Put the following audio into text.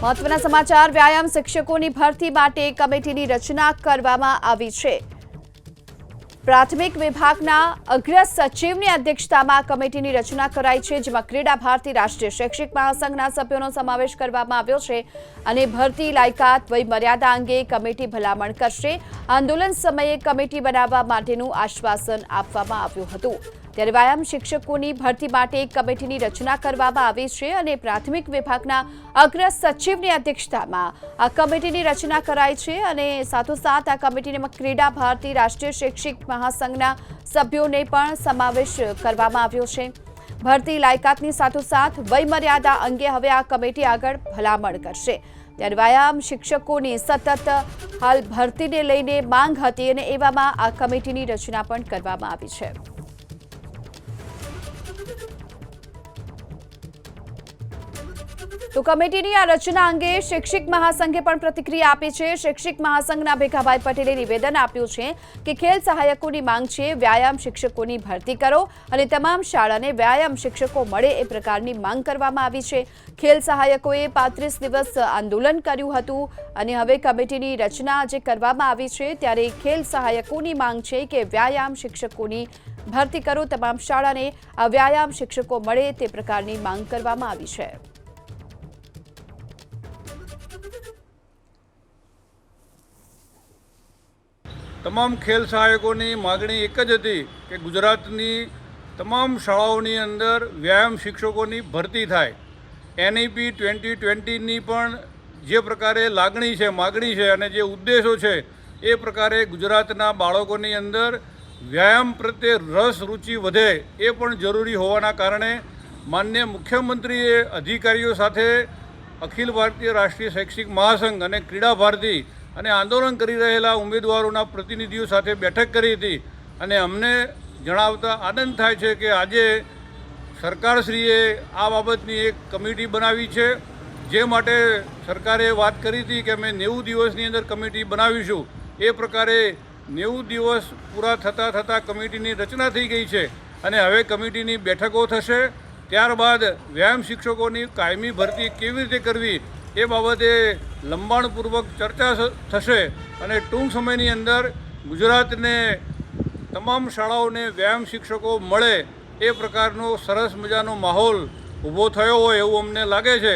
મહત્વના સમાચાર. વ્યાયામ શિક્ષકોની ભરતી માટે કમિટીની રચના કરવામાં આવી છે. પ્રાથમિક વિભાગના અગ્ર સચિવની અધ્યક્ષતામાં કમિટીની રચના કરાઈ છે, જેમાં ક્રીડા ભારતી રાષ્ટ્રીય શૈક્ષિક મહાસંઘના સભ્યોનો સમાવેશ કરવામાં આવ્યો છે અને ભરતી લાયકાત વય મર્યાદા અંગે કમિટી ભલામણ કરશે. આંદોલન સમયે કમિટી બનાવવા માટેનું આશ્વાસન આપવામાં આવ્યું હતું. ત્યારે વ્યાયામ શિક્ષકોની ભરતી માટે એક કમિટીની રચના કરવામાં આવી છે અને પ્રાથમિક વિભાગના અગ્ર સચિવની અધ્યક્ષતામાં આ કમિટીની રચના કરાઈ છે અને સાથોસાથ આ કમિટીમાં ક્રીડા ભારતી રાષ્ટ્રીય શૈક્ષિક મહાસંઘના સભ્યોને પણ સમાવેશ કરવામાં આવ્યો છે. ભરતી લાયકાતની સાથોસાથ વયમર્યાદા અંગે હવે આ કમિટી આગળ ભલામણ કરશે. ત્યારે વ્યાયામ શિક્ષકોની સતત હાલ ભરતીને લઈને માંગ હતી અને એવામાં આ કમિટીની રચના પણ કરવામાં આવી છે. તો કમિટીની આ રચના અંગે શૈક્ષિક મહાસંઘે પણ પ્રતિક્રિયા આપી છે. શૈક્ષિક મહાસંઘના ભેખાભાઈ પટેલે નિવેદન આપ્યું છે કે ખેલ સહાયકોની માંગ છે, વ્યાયામ શિક્ષકોની ભરતી કરો અને તમામ શાળાને વ્યાયામ શિક્ષકો મળે એ પ્રકારની માંગ કરવામાં આવી છે. ખેલ સહાયકોએ પાંત્રીસ દિવસ આંદોલન કર્યું હતું અને હવે કમિટીની રચના જે કરવામાં આવી છે. ત્યારે ખેલ સહાયકોની માંગ છે કે વ્યાયામ શિક્ષકોની ભરતી કરો, તમામ શાળાને વ્યાયામ શિક્ષકો મળે તે પ્રકારની માંગ કરવામાં આવી છે. તમામ ખેલ સહાયકોની માગણી એક જ હતી કે ગુજરાતની તમામ શાળાઓની અંદર વ્યાયામ શિક્ષકોની ભરતી થાય. એનઈપી ટ્વેન્ટી ટ્વેન્ટીની પણ જે પ્રકારે લાગણી છે, માગણી છે અને જે ઉદ્દેશો છે, એ પ્રકારે ગુજરાતના બાળકોની અંદર વ્યાયામ પ્રત્યે રસ, રુચિ વધે એ પણ જરૂરી હોવાના કારણે માન્ય મુખ્યમંત્રીએ અધિકારીઓ સાથે અખિલ ભારતીય રાષ્ટ્રીય શૈક્ષિક મહાસંઘ અને ક્રીડા ભારતી અને આંદોલન કરી રહેલા ઉમેદવારોના પ્રતિનિધિઓ સાથે બેઠક કરી હતી. અને અમને જણાવતા આનંદ થાય છે કે આજે સરકારશ્રીએ આ બાબતની એક કમિટી બનાવી છે. જે માટે સરકારે વાત કરી હતી કે અમે નેવું દિવસની અંદર કમિટી બનાવીશું. એ પ્રકારે નેવું દિવસ પૂરા થતાં થતાં કમિટીની રચના થઈ ગઈ છે અને હવે કમિટીની બેઠકો થશે. ત્યારબાદ વ્યાયામ શિક્ષકોની કાયમી ભરતી કેવી રીતે કરવી એ બાબતે લંબાણપૂર્વક ચર્ચા થશે અને ટૂંક સમયની અંદર ગુજરાતને તમામ શાળાઓને વ્યાયામ શિક્ષકો મળે એ પ્રકારનો સરસ મજાનો માહોલ ઊભો થયો હોય એવું અમને લાગે છે.